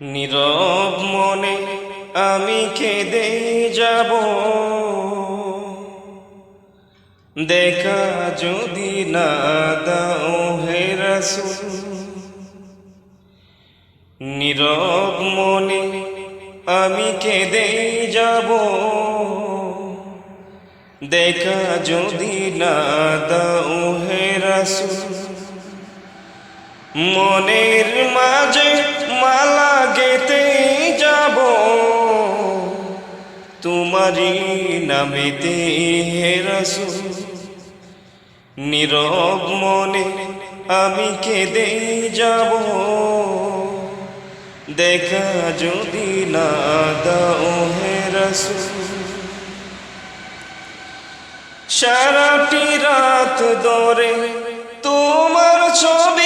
নীরব মনে আমি কেঁদে যাব। দেখা যদি না দাও হে নীরব মনে আমি কেঁদে যাব। দেখা যদি না দাও হে মনের মাঝে মালা গেতে যাব। তোমারই নামেতে হে রাসূল, নীরব মনে আমি কেঁদে যাব। দেখা যদি না দাও হে রাসূল, সারাটি রাত ধরে তোমার ছবি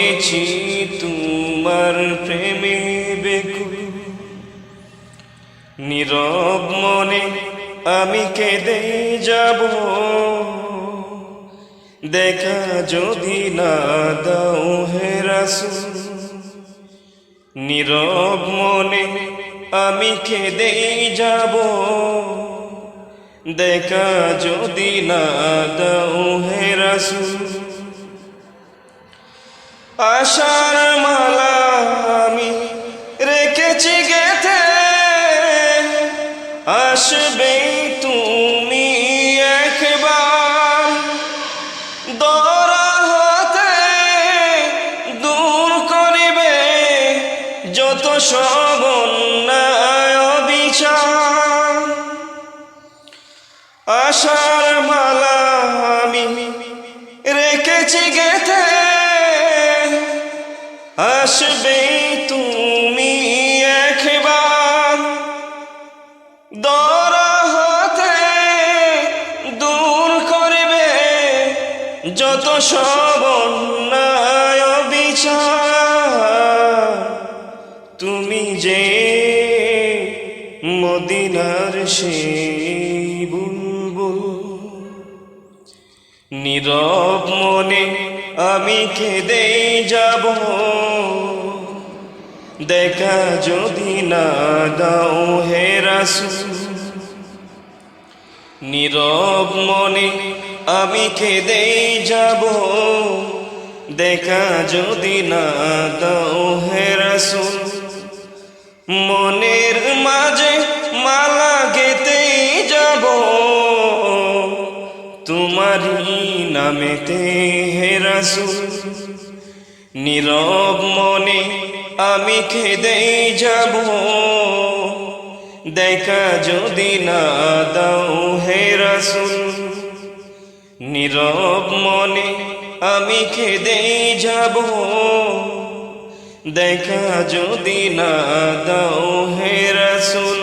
হয়েছি তোমার প্রেমে বেকুল নীরব মনে আমি কেঁদে যাব। দেখা যদি না দাও হে রাসূল। নীরব মনে আমি কেঁদে যাব। দেখা যদি না দাও হে রাসূল। আশার মালা আমি রেখেছি গেথে। আসবে তুমি একবার। দরা হতে দূর করিবে যত সব সবন্যায় বিচার আশার আসবে তুমি একবার। দর হতে দূর করবে যত সবন্যায় বিচার তুমি যে মদিনার সেই বুলবুল। নীরব মনে আমি কেঁদে যাব। দেখা যদি না দাও হে রাসূল। নীরব মনে আমি কেঁদে যাব। দেখা যদি না দাও হে রাসূল। মনের মাঝে মালা গেতে যাব। তোমারই নামেতে হে রাসূল। নীরব মনে আমি খেদে যাব। দেখা যদি না দাও হে রাসুল, নীরব মনে আমি খেদেই যাব। দেখা যদি না দাও হে রাসূল